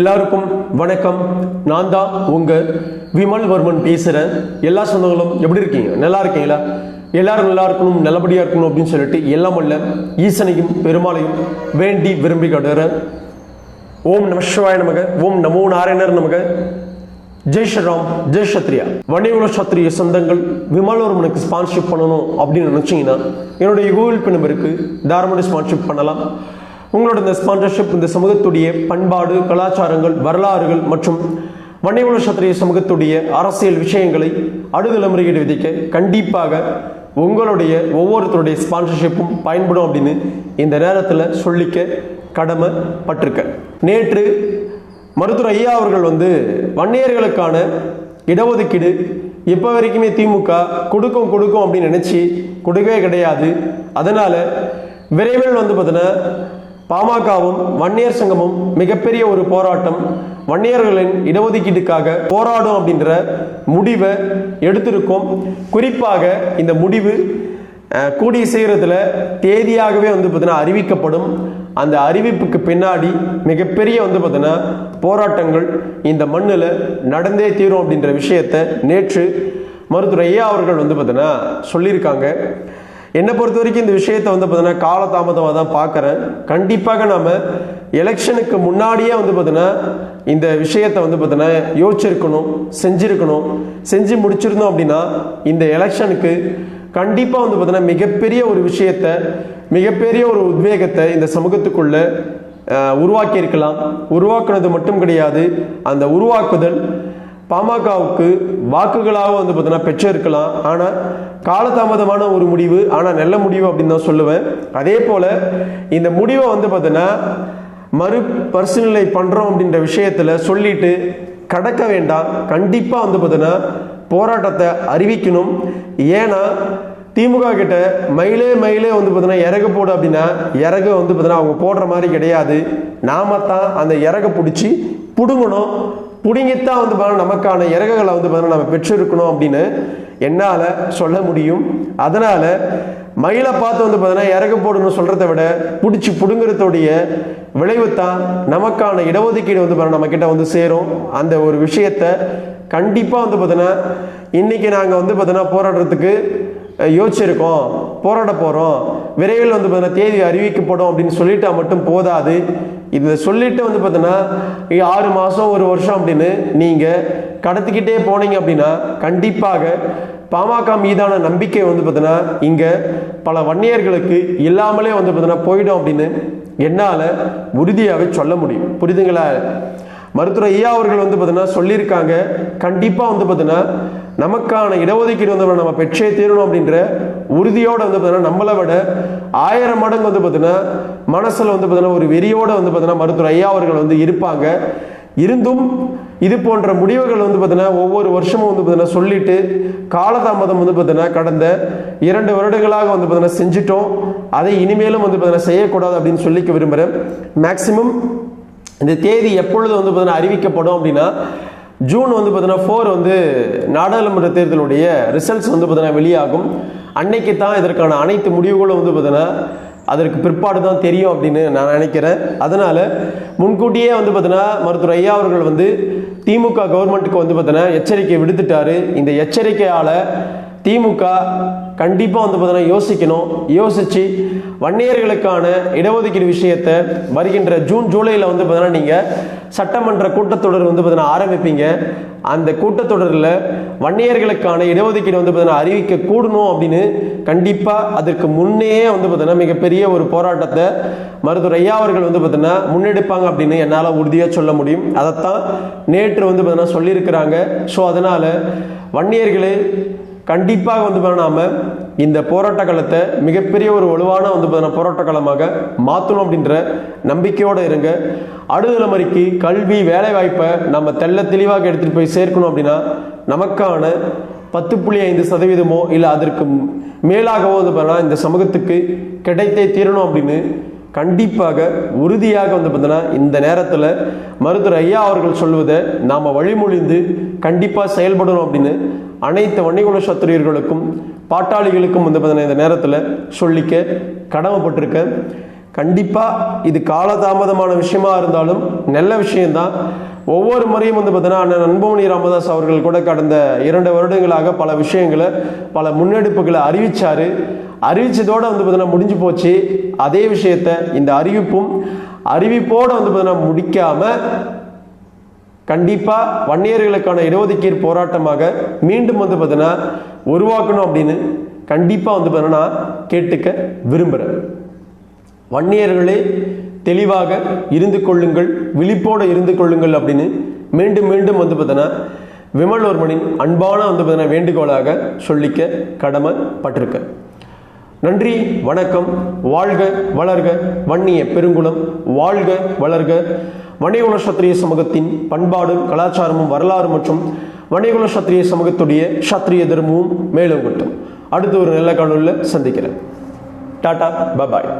எல்லாருக்கும் வணக்கம். நான் தான் உங்க விமல் வர்மன் பேசுறேன். எல்லா சொந்தங்களும் எப்படி இருக்கீங்க? நல்லா இருக்கீங்களா? எல்லாரும் நல்லா இருக்கணும் நல்லபடியா இருக்கணும் அப்படின்னு சொல்லிட்டு எல்லாம் அல்ல ஈசனையும் பெருமாளையும் வேண்டி விரும்பி கடுறேன் ஓம் நம சிவாய நமக ஓம் நமோ நாராயணர் நமக. ஜெய் ஸ்ரீராம் ஜெய் சத்ரியா வணிகுல சத்ரிய சொந்தங்கள் விமலவர்மனுக்கு ஸ்பான்ஷிப் பண்ணணும் அப்படின்னு நினச்சிங்கன்னா என்னுடைய கூகுள் பே நம்பருக்கு தாராளமாக ஸ்பான்ஷிப் பண்ணலாம். உங்களோட இந்த ஸ்பான்சர்ஷிப் இந்த சமூகத்துடைய பண்பாடு கலாச்சாரங்கள் வரலாறுகள் மற்றும் வணிகுல சத்திரிய சமூகத்துடைய அரசியல் விஷயங்களை அடுதலைமுறையீடு விதிக்க கண்டிப்பாக உங்களுடைய ஒவ்வொருத்தருடைய ஸ்பான்சர்ஷிப்பும் பயன்படும் அப்படின்னு இந்த நேரத்தில் சொல்லிக்க கடமை பட்டிருக்க நேற்று மருத்துவர் ஐயா அவர்கள் வந்து வன்னியர்களுக்கான இடஒதுக்கீடு இப்போ வரைக்குமே திமுக கொடுக்கும் கொடுக்கும் அப்படின்னு நினச்சி கொடுக்கவே கிடையாது. அதனால் விரைவில் வந்து பார்த்தீங்கன்னா பாமகவும் வன்னியர் சங்கமும் மிகப்பெரிய ஒரு போராட்டம். வன்னியர்களின் இடஒதுக்கீட்டுக்காக போராடும் அப்படின்ற முடிவை எடுத்திருக்கோம். குறிப்பாக இந்த முடிவு கூடிய சீக்கிரத்தில் தேதியாகவே வந்து பார்த்தீங்கன்னா அறிவிக்கப்படும். அந்த அறிவிப்புக்கு பின்னாடி மிகப்பெரிய வந்து பார்த்தீங்கன்னா போராட்டங்கள் இந்த மண்ணில் நடந்தே தீரும் அப்படின்ற விஷயத்தை நேற்று மருத்துவர் ஐயா அவர்கள் வந்து பார்த்தீங்கன்னா சொல்லியிருக்காங்க. என்னை பொறுத்த வரைக்கும் இந்த விஷயத்தை வந்து பார்த்தீங்கன்னா காலதாமதமாக தான் பார்க்குறேன். கண்டிப்பாக நாம் எலெக்ஷனுக்கு முன்னாடியே வந்து பார்த்தீங்கன்னா இந்த விஷயத்தை வந்து பார்த்தீங்கன்னா யோசிச்சிருக்கணும் செஞ்சுருக்கணும். செஞ்சு முடிச்சிருந்தோம் அப்படின்னா இந்த எலெக்ஷனுக்கு கண்டிப்பாக வந்து பார்த்தீங்கன்னா மிகப்பெரிய ஒரு விஷயத்தை மிகப்பெரிய ஒரு உத்வேகத்தை இந்த சமூகத்துக்குள்ளே உருவாக்கியிருக்கலாம். உருவாக்குனது மட்டும் கிடையாது அந்த உருவாக்குதல் பாமகவுக்கு வாக்குகளாக வந்து பார்த்தீங்கன்னா பெற்றிருக்கலாம். ஆனால் காலதாமதமான ஒரு முடிவு ஆனால் நல்ல முடிவு அப்படின்னு தான் சொல்லுவேன். அதே போல் இந்த முடிவை வந்து பார்த்தீங்கன்னா மறு பரிசீலனை பண்ணுறோம் அப்படின்ற விஷயத்தில் சொல்லிட்டு கடக்க வேண்டாம். கண்டிப்பாக வந்து பார்த்தீங்கன்னா போராட்டத்தை அறிவிக்கணும். ஏன்னா திமுக கிட்ட மயிலே மயிலே வந்து பார்த்தீங்கன்னா இறகு போடு அப்படின்னா இறகு வந்து பார்த்தீங்கன்னா அவங்க போடுற மாதிரி கிடையாது. நாம தான் அந்த இறகை பிடிச்சி பிடுங்கணும். பிடுங்கித்தான் வந்து பார்த்தீங்கன்னா நமக்கான இறகுகளை வந்து பார்த்தீங்கன்னா நம்ம பெற்றிருக்கணும் அப்படின்னு என்னால் சொல்ல முடியும். அதனால் மயிலை பார்த்து வந்து பார்த்தீங்கன்னா இறகு போடணும்னு சொல்கிறத விட பிடிச்சி பிடுங்குறதுடைய விளைவு தான் நமக்கான இடஒதுக்கீடு வந்து பார்த்தீங்கன்னா நம்மக்கிட்ட வந்து சேரும். அந்த ஒரு விஷயத்தை கண்டிப்பாக வந்து பார்த்தீங்கன்னா இன்னைக்கு நாங்கள் வந்து பார்த்தீங்கன்னா போராடுறதுக்கு யோசிச்சிருக்கோம். போராட போகிறோம் விரைவில் வந்து பார்த்தீங்கன்னா தேதி அறிவிக்கப்படும் அப்படின்னு சொல்லிட்டா மட்டும் போதாது. இதை சொல்லிட்டு வந்து பார்த்தீங்கன்னா ஆறு மாதம் ஒரு வருஷம் அப்படின்னு நீங்கள் கடத்திக்கிட்டே போனீங்க அப்படின்னா கண்டிப்பாக பாமக மீதான நம்பிக்கை வந்து பார்த்தீங்கன்னா இங்கே பல வன்னியர்களுக்கு இல்லாமலே வந்து பார்த்தீங்கன்னா போயிடும் அப்படின்னு என்னால் உறுதியாகவே சொல்ல முடியும். புரிதுங்களா மருத்துவர் ஐயா அவர்கள் வந்து பார்த்தீங்கன்னா சொல்லியிருக்காங்க கண்டிப்பாக வந்து பார்த்தீங்கன்னா நமக்கான இடஒதுக்கீடு வந்து நம்ம பெற்றே தீரணும் அப்படின்ற உறுதியோடு வந்து பார்த்தீங்கன்னா நம்மளை விட ஆயிரம் மடங்கு வந்து பார்த்தீங்கன்னா மனசில் வந்து பார்த்தீங்கன்னா ஒரு வெறியோடு வந்து பார்த்தீங்கன்னா மருத்துவர் ஐயா அவர்கள் வந்து இருப்பாங்க இருந்தும் இது போன்ற முடிவுகள் வந்து பார்த்தீங்கன்னா ஒவ்வொரு வருஷமும் வந்து பார்த்தீங்கன்னா சொல்லிட்டு காலதாமதம் வந்து பார்த்தீங்கன்னா கடந்த இரண்டு வருடங்களாக வந்து பார்த்தீங்கன்னா செஞ்சிட்டோம் அதை இனிமேலும் வந்து பார்த்தீங்கன்னா செய்யக்கூடாது அப்படின்னு சொல்லிக்க விரும்புகிறேன் மேக்சிமம் இந்த தேதி எப்பொழுது வந்து பார்த்தீங்கன்னா அறிவிக்கப்படும் அப்படின்னா ஜூன் வந்து பார்த்தீங்கன்னா ஃபோர் வந்து நாடாளுமன்ற தேர்தலுடைய ரிசல்ட்ஸ் வந்து பார்த்தீங்கன்னா வெளியாகும். அன்னைக்கு தான் இதற்கான அனைத்து முடிவுகளும் வந்து பார்த்தீங்கன்னா அதற்கு பிற்பாடு தான் தெரியும் அப்படின்னு நான் நினைக்கிறேன். அதனால் முன்கூட்டியே வந்து பார்த்தீங்கன்னா மருத்துவர் ஐயா அவர்கள் வந்து திமுக கவர்மெண்ட்டுக்கு வந்து பார்த்தீங்கன்னா எச்சரிக்கை விடுத்துட்டாரு. இந்த எச்சரிக்கையால் திமுக கண்டிப்பாக வந்து பார்த்தீங்கன்னா யோசிக்கணும். யோசித்து வன்னியர்களுக்கான இடஒதுக்கீடு விஷயத்தை வருகின்ற ஜூன் ஜூலையில் வந்து பார்த்தீங்கன்னா நீங்கள் சட்டமன்ற கூட்டத்தொடர் வந்து பார்த்தீங்கன்னா ஆரம்பிப்பீங்க. அந்த கூட்டத்தொடரில் வன்னியர்களுக்கான இடஒதுக்கீடு வந்து பார்த்தீங்கன்னா அறிவிக்க கூடணும் அப்படின்னு கண்டிப்பாக அதற்கு முன்னே வந்து பார்த்தீங்கன்னா மிகப்பெரிய ஒரு போராட்டத்தை மருத்துவர் ஐயா அவர்கள் வந்து பார்த்தீங்கன்னா முன்னெடுப்பாங்க அப்படின்னு என்னால் உறுதியாக சொல்ல முடியும். அதைத்தான் நேற்று வந்து பார்த்தீங்கன்னா சொல்லியிருக்கிறாங்க. ஸோ அதனால் வன்னியர்களே கண்டிப்பாக வந்து பார்த்தீங்கன்னா நாம இந்த போராட்ட காலத்தை மிகப்பெரிய ஒரு வலுவான வந்து பார்த்தீங்கன்னா போராட்ட காலமாக மாற்றணும் அப்படின்ற நம்பிக்கையோடு இருங்க. அடுதலைமுறைக்கு கல்வி வேலைவாய்ப்பை நம்ம தெள்ள தெளிவாக எடுத்துகிட்டு போய் சேர்க்கணும் அப்படின்னா நமக்கான பத்து புள்ளி ஐந்து சதவீதமோ இல்லை அதற்கு மேலாகவோ வந்து பார்த்தீங்கன்னா இந்த சமூகத்துக்கு கிடைத்தே தீரணும் அப்படின்னு கண்டிப்பாக உறுதியாக வந்து பார்த்தீங்கன்னா இந்த நேரத்தில் மருத்துவர் ஐயா அவர்கள் சொல்வதை நாம் வழிமொழிந்து கண்டிப்பாக செயல்படணும் அப்படின்னு அனைத்து வன்னிகுல சத்திரியர்களுக்கும் பாட்டாளிகளுக்கும் வந்து பார்த்தீங்கன்னா இந்த நேரத்தில் சொல்லிக்க கடமைப்பட்டிருக்கேன். கண்டிப்பாக இது காலதாமதமான விஷயமா இருந்தாலும் நல்ல விஷயம்தான். ஒவ்வொரு முறையும் வந்து பார்த்தீங்கன்னா அண்ணன் அன்பமணி ராமதாஸ் அவர்கள் கூட கடந்த இரண்டு வருடங்களாக பல விஷயங்களை பல முன்னெடுப்புகளை அறிவிச்சாரு. அறிவிச்சதோடு வந்து பார்த்தீங்கன்னா முடிஞ்சு போச்சு. அதே விஷயத்த இந்த அறிவிப்பும் அறிவிப்போடு வந்து பார்த்தீங்கன்னா முடிக்காமல் கண்டிப்பாக வன்னியர்களுக்கான இடஒதுக்கீடு போராட்டமாக மீண்டும் வந்து பார்த்தீங்கன்னா உருவாக்கணும் அப்படின்னு கண்டிப்பாக வந்து பார்த்தீங்கன்னா கேட்டுக்க விரும்புகிறேன் வன்னியர்களே தெளிவாக இருந்து கொள்ளுங்கள் விழிப்போடு இருந்து கொள்ளுங்கள் அப்படின்னு மீண்டும் மீண்டும் வந்து பார்த்தீங்கன்னா விமல்வர்மனின் அன்பான வந்து பார்த்தீங்கன்னா வேண்டுகோளாக சொல்லிக்க கடமைப்பட்டிருக்கேன். நன்றி வணக்கம் வாழ்க வளர்க வன்னிய பெருங்குளம் வாழ்க வளர்க. வணிகுல சத்திரிய சமூகத்தின் பண்பாடும் கலாச்சாரமும் வரலாறு மற்றும் வணிகுல சத்திரிய சமூகத்துடைய சத்திரிய தர்மமும் மேலும் கட்டும். அடுத்து ஒரு நல்ல காணொலியில் சந்திக்கிறேன். Tata bye.